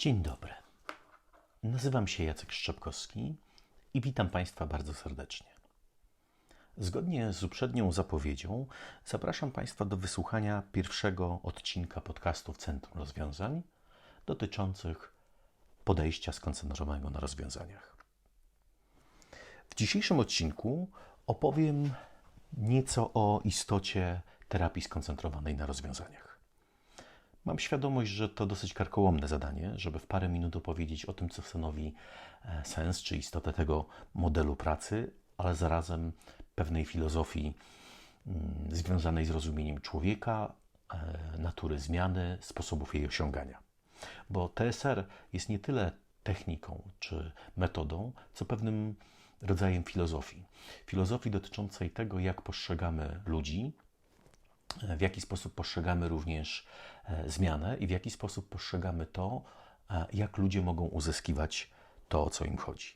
Dzień dobry. Nazywam się Jacek Szczepkowski i witam Państwa bardzo serdecznie. Zgodnie z uprzednią zapowiedzią, zapraszam Państwa do wysłuchania pierwszego odcinka podcastu w Centrum Rozwiązań dotyczących podejścia skoncentrowanego na rozwiązaniach. W dzisiejszym odcinku opowiem nieco o istocie terapii skoncentrowanej na rozwiązaniach. Mam świadomość, że to dosyć karkołomne zadanie, żeby w parę minut opowiedzieć o tym, co stanowi e, sens czy istotę tego modelu pracy, ale zarazem pewnej filozofii mm, związanej z rozumieniem człowieka, e, natury zmiany, sposobów jej osiągania. Bo TSR jest nie tyle techniką czy metodą, co pewnym rodzajem filozofii. Filozofii dotyczącej tego, jak postrzegamy ludzi, w jaki sposób postrzegamy również e, zmianę i w jaki sposób postrzegamy to, e, jak ludzie mogą uzyskiwać to, o co im chodzi.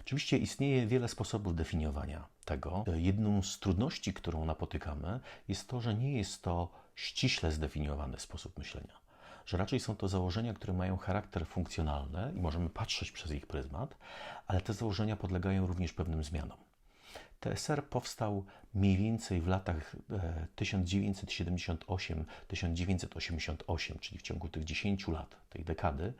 Oczywiście istnieje wiele sposobów definiowania tego. Jedną z trudności, którą napotykamy, jest to, że nie jest to ściśle zdefiniowany sposób myślenia. Że raczej są to założenia, które mają charakter funkcjonalny i możemy patrzeć przez ich pryzmat, ale te założenia podlegają również pewnym zmianom. TSR powstał mniej więcej w latach 1978-1988, czyli w ciągu tych 10 lat, tej dekady.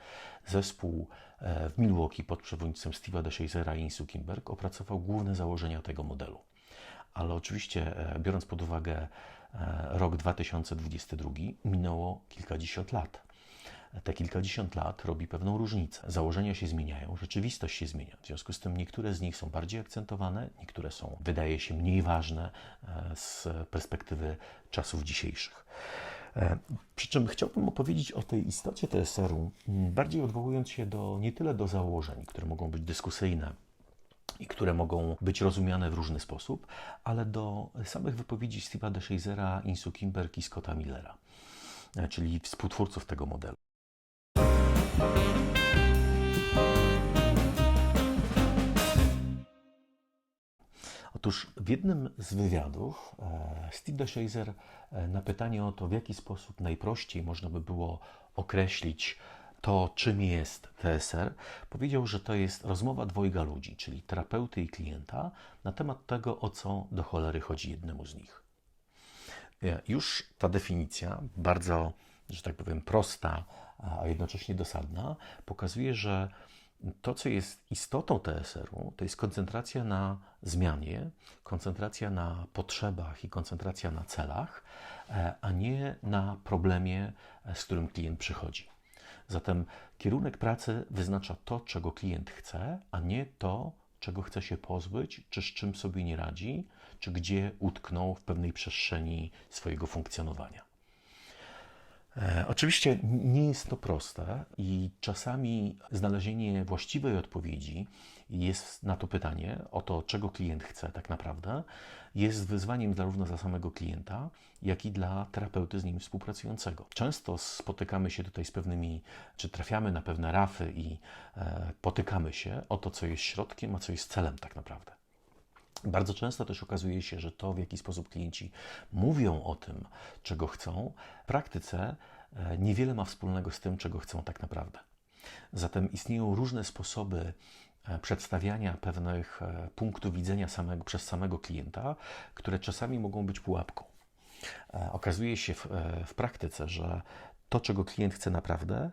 Zespół e, w Milwaukee pod przewodnictwem Steve'a DeShazera i Insu Kimberg opracował główne założenia tego modelu. Ale oczywiście, e, biorąc pod uwagę e, rok 2022, minęło kilkadziesiąt lat te kilkadziesiąt lat robi pewną różnicę. Założenia się zmieniają, rzeczywistość się zmienia. W związku z tym niektóre z nich są bardziej akcentowane, niektóre są, wydaje się, mniej ważne e, z perspektywy czasów dzisiejszych. E, przy czym chciałbym opowiedzieć o tej istocie TSR-u, bardziej odwołując się do, nie tyle do założeń, które mogą być dyskusyjne, i które mogą być rozumiane w różny sposób, ale do samych wypowiedzi Steve'a DeShazera, Insu Kimberg i Scotta Millera, e, czyli współtwórców tego modelu. Otóż w jednym z wywiadów e, Steve DeShazer e, na pytanie o to, w jaki sposób najprościej można by było określić to, czym jest TSR, powiedział, że to jest rozmowa dwojga ludzi, czyli terapeuty i klienta, na temat tego, o co do cholery chodzi jednemu z nich. E, już ta definicja, bardzo, że tak powiem, prosta, a jednocześnie dosadna, pokazuje, że to, co jest istotą TSR-u, to jest koncentracja na zmianie, koncentracja na potrzebach i koncentracja na celach, e, a nie na problemie, e, z którym klient przychodzi. Zatem kierunek pracy wyznacza to, czego klient chce, a nie to, czego chce się pozbyć, czy z czym sobie nie radzi, czy gdzie utknął w pewnej przestrzeni swojego funkcjonowania. E, oczywiście nie jest to proste i czasami znalezienie właściwej odpowiedzi jest na to pytanie, o to, czego klient chce tak naprawdę, jest wyzwaniem zarówno dla samego klienta, jak i dla terapeuty z nim współpracującego. Często spotykamy się tutaj z pewnymi, czy trafiamy na pewne rafy i e, potykamy się o to, co jest środkiem, a co jest celem tak naprawdę. Bardzo często też okazuje się, że to, w jaki sposób klienci mówią o tym, czego chcą, w praktyce e, niewiele ma wspólnego z tym, czego chcą tak naprawdę. Zatem istnieją różne sposoby e, przedstawiania pewnych e, punktów widzenia samego, przez samego klienta, które czasami mogą być pułapką. Okazuje się w, w praktyce, że to, czego klient chce naprawdę,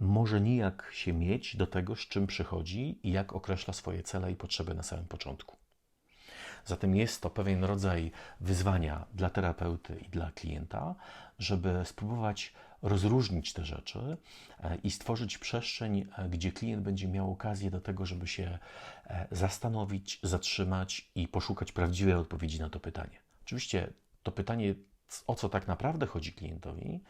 może nijak się mieć do tego, z czym przychodzi i jak określa swoje cele i potrzeby na samym początku. Zatem jest to pewien rodzaj wyzwania dla terapeuty i dla klienta, żeby spróbować rozróżnić te rzeczy e, i stworzyć przestrzeń, e, gdzie klient będzie miał okazję do tego, żeby się e, zastanowić, zatrzymać i poszukać prawdziwej odpowiedzi na to pytanie. Oczywiście to pytanie, o co tak naprawdę chodzi klientowi,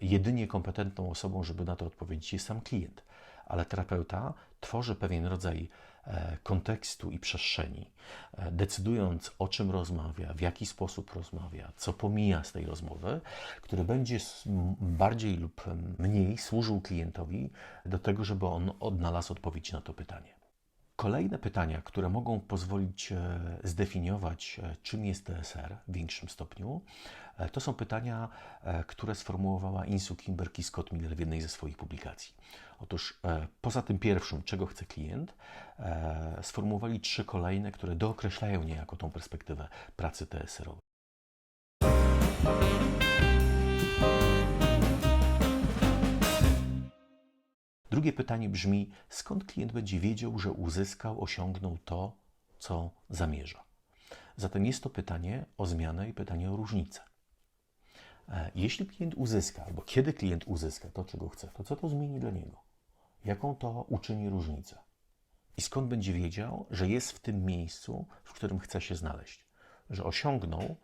jedynie kompetentną osobą, żeby na to odpowiedzieć, jest sam klient, ale terapeuta tworzy pewien rodzaj kontekstu i przestrzeni, e, decydując o czym rozmawia, w jaki sposób rozmawia, co pomija z tej rozmowy, który będzie bardziej lub mniej służył klientowi do tego, żeby on odnalazł odpowiedź na to pytanie. Kolejne pytania, które mogą pozwolić e, zdefiniować, e, czym jest TSR w większym stopniu, e, to są pytania, które sformułowała Insu Kimberg i Scott Miller w jednej ze swoich publikacji. Otóż poza tym pierwszym, czego chce klient, sformułowali trzy kolejne, które dookreślają niejako tą perspektywę pracy TSR-owej. Drugie pytanie brzmi: skąd klient będzie wiedział, że uzyskał, osiągnął to, co zamierza? Zatem jest to pytanie o zmianę i pytanie o różnicę. E, Jeśli klient uzyska, albo kiedy klient uzyska to, czego chce, to co to zmieni dla niego? Jaką to uczyni różnicę? I skąd będzie wiedział, że jest w tym miejscu, w którym chce się znaleźć? Że osiągnął,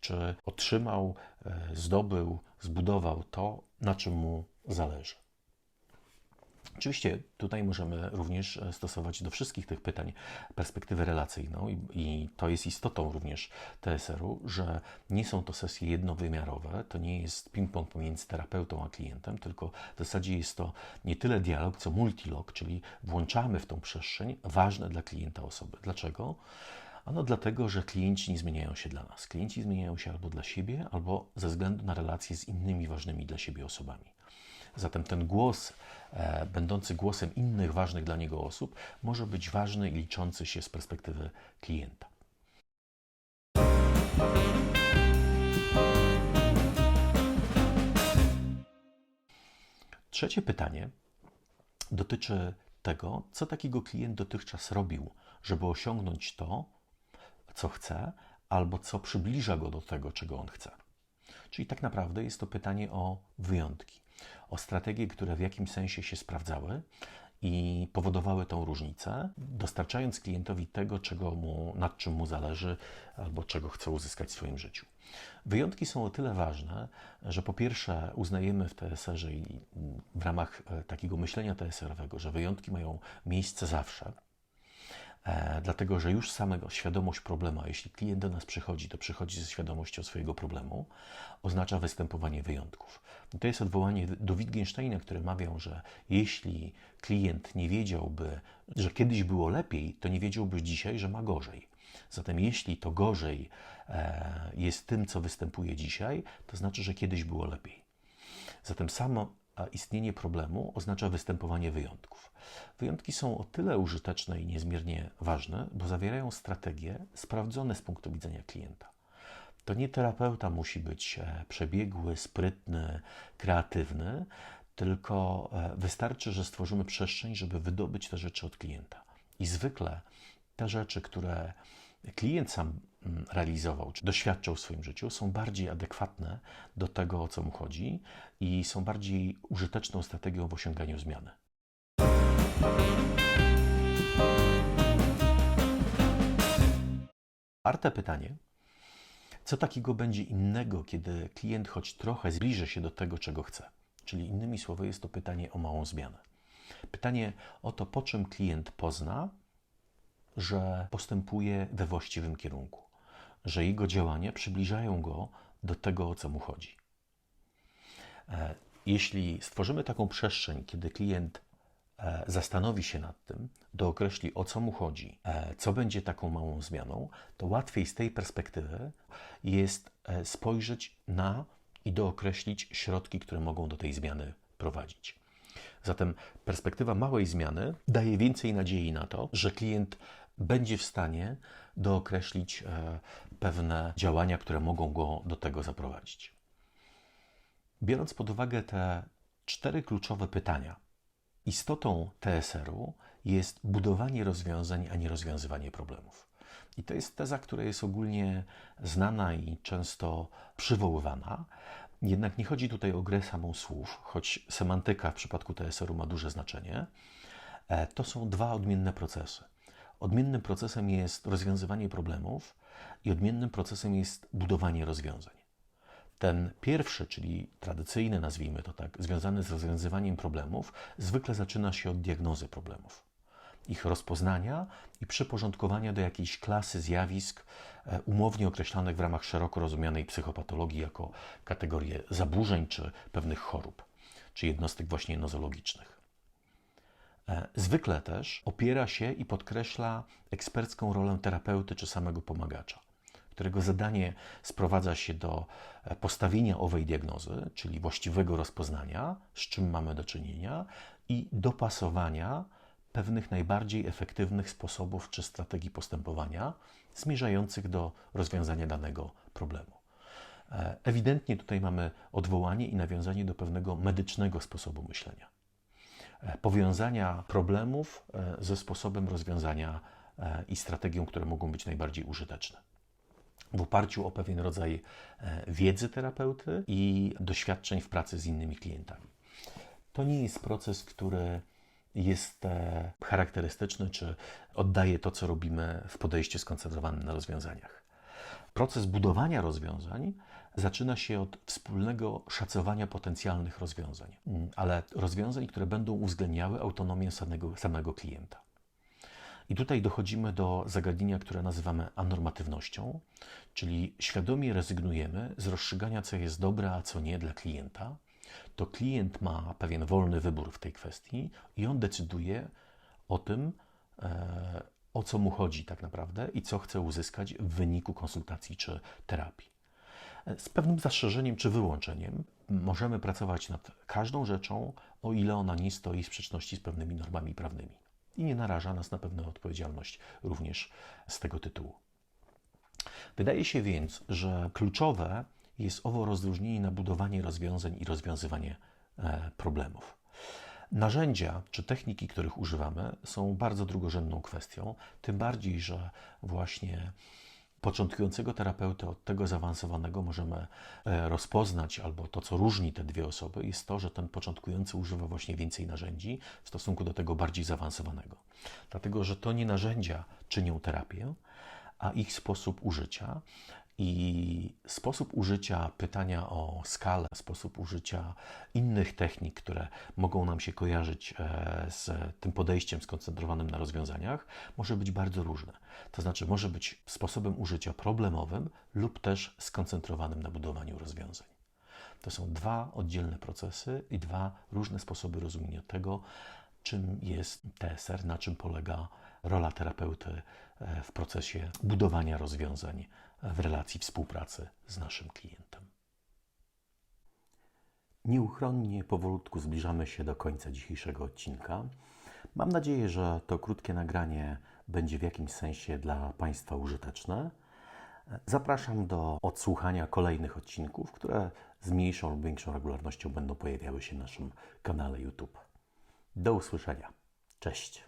czy otrzymał, e, zdobył, zbudował to, na czym mu zależy. Oczywiście tutaj możemy również e, stosować do wszystkich tych pytań perspektywę relacyjną i, i to jest istotą również TSR-u, że nie są to sesje jednowymiarowe, to nie jest ping-pong pomiędzy terapeutą a klientem, tylko w zasadzie jest to nie tyle dialog, co multilog, czyli włączamy w tą przestrzeń ważne dla klienta osoby. Dlaczego? Ano dlatego, że klienci nie zmieniają się dla nas. Klienci zmieniają się albo dla siebie, albo ze względu na relacje z innymi ważnymi dla siebie osobami. Zatem ten głos, e, będący głosem innych ważnych dla niego osób, może być ważny i liczący się z perspektywy klienta. Trzecie pytanie dotyczy tego, co takiego klient dotychczas robił, żeby osiągnąć to, co chce, albo co przybliża go do tego, czego on chce. Czyli tak naprawdę jest to pytanie o wyjątki, o strategie, które w jakimś sensie się sprawdzały i powodowały tą różnicę, dostarczając klientowi tego, czego mu, nad czym mu zależy albo czego chce uzyskać w swoim życiu. Wyjątki są o tyle ważne, że po pierwsze uznajemy w TSR-ze i w ramach e, takiego myślenia TSR-owego, że wyjątki mają miejsce zawsze, dlatego że już samego świadomość problemu, a jeśli klient do nas przychodzi, to przychodzi ze świadomością swojego problemu, oznacza występowanie wyjątków. To jest odwołanie do Wittgensteina, który mawiał, że jeśli klient nie wiedziałby, że kiedyś było lepiej, to nie wiedziałby dzisiaj, że ma gorzej. Zatem jeśli to gorzej e, jest tym, co występuje dzisiaj, to znaczy, że kiedyś było lepiej. Zatem samo istnienie problemu oznacza występowanie wyjątków. Wyjątki są o tyle użyteczne i niezmiernie ważne, bo zawierają strategie sprawdzone z punktu widzenia klienta. To nie terapeuta musi być e, przebiegły, sprytny, kreatywny, tylko e, wystarczy, że stworzymy przestrzeń, żeby wydobyć te rzeczy od klienta. I zwykle te rzeczy, które klient sam mm, realizował, czy doświadczał w swoim życiu, są bardziej adekwatne do tego, o co mu chodzi i są bardziej użyteczną strategią w osiąganiu zmiany. Czwarte pytanie. Co takiego będzie innego, kiedy klient choć trochę zbliży się do tego, czego chce? Czyli innymi słowy, jest to pytanie o małą zmianę. Pytanie o to, po czym klient pozna, że postępuje we właściwym kierunku, że jego działania przybliżają go do tego, o co mu chodzi. E, Jeśli stworzymy taką przestrzeń, kiedy klient e, zastanowi się nad tym, dookreśli o co mu chodzi, e, co będzie taką małą zmianą, to łatwiej z tej perspektywy jest spojrzeć na i dookreślić środki, które mogą do tej zmiany prowadzić. Zatem perspektywa małej zmiany daje więcej nadziei na to, że klient będzie w stanie dookreślić e, pewne działania, które mogą go do tego zaprowadzić. Biorąc pod uwagę te cztery kluczowe pytania, istotą TSR-u jest budowanie rozwiązań, a nie rozwiązywanie problemów. I to jest teza, która jest ogólnie znana i często przywoływana. Jednak nie chodzi tutaj o grę samą słów, choć semantyka w przypadku TSR-u ma duże znaczenie. E, To są dwa odmienne procesy. Odmiennym procesem jest rozwiązywanie problemów i odmiennym procesem jest budowanie rozwiązań. Ten pierwszy, czyli tradycyjny, nazwijmy to tak, związany z rozwiązywaniem problemów, zwykle zaczyna się od diagnozy problemów, ich rozpoznania i przyporządkowania do jakiejś klasy zjawisk e, umownie określanych w ramach szeroko rozumianej psychopatologii jako kategorie zaburzeń czy pewnych chorób, czy jednostek właśnie nozologicznych. E, Zwykle też opiera się i podkreśla ekspercką rolę terapeuty czy samego pomagacza, którego zadanie sprowadza się do e, postawienia owej diagnozy, czyli właściwego rozpoznania, z czym mamy do czynienia, i dopasowania pewnych najbardziej efektywnych sposobów czy strategii postępowania zmierzających do rozwiązania danego problemu. E, Ewidentnie tutaj mamy odwołanie i nawiązanie do pewnego medycznego sposobu myślenia powiązania problemów e, ze sposobem rozwiązania e, i strategią, które mogą być najbardziej użyteczne. W oparciu o pewien rodzaj e, wiedzy terapeuty i doświadczeń w pracy z innymi klientami. To nie jest proces, który jest charakterystyczny, czy oddaje to, co robimy w podejściu skoncentrowanym na rozwiązaniach. Proces budowania rozwiązań zaczyna się od wspólnego szacowania potencjalnych rozwiązań, Mm, ale rozwiązań, które będą uwzględniały autonomię samego, samego klienta. I tutaj dochodzimy do zagadnienia, które nazywamy anormatywnością, czyli świadomie rezygnujemy z rozstrzygania, co jest dobre, a co nie dla klienta. To klient ma pewien wolny wybór w tej kwestii i on decyduje o tym, e, o co mu chodzi tak naprawdę i co chce uzyskać w wyniku konsultacji czy terapii. Z pewnym zastrzeżeniem czy wyłączeniem możemy pracować nad każdą rzeczą, o ile ona nie stoi w sprzeczności z pewnymi normami prawnymi i nie naraża nas na pewną odpowiedzialność również z tego tytułu. Wydaje się więc, że kluczowe jest owo rozróżnienie na budowanie rozwiązań i rozwiązywanie e, problemów. Narzędzia czy techniki, których używamy, są bardzo drugorzędną kwestią, tym bardziej, że właśnie początkującego terapeuty od tego zaawansowanego możemy e, rozpoznać, albo to, co różni te dwie osoby, jest to, że ten początkujący używa właśnie więcej narzędzi w stosunku do tego bardziej zaawansowanego. Dlatego, że to nie narzędzia czynią terapię, a ich sposób użycia. I sposób użycia pytania o skalę, sposób użycia innych technik, które mogą nam się kojarzyć e, z tym podejściem skoncentrowanym na rozwiązaniach, może być bardzo różne. To znaczy, może być sposobem użycia problemowym lub też skoncentrowanym na budowaniu rozwiązań. To są dwa oddzielne procesy i dwa różne sposoby rozumienia tego, czym jest TSR, na czym polega rola terapeuty e, w procesie budowania rozwiązań w relacji współpracy z naszym klientem. Nieuchronnie powolutku zbliżamy się do końca dzisiejszego odcinka. Mam nadzieję, że to krótkie nagranie będzie w jakimś sensie dla Państwa użyteczne. Zapraszam do odsłuchania kolejnych odcinków, które z mniejszą lub większą regularnością będą pojawiały się na naszym kanale YouTube. Do usłyszenia. Cześć.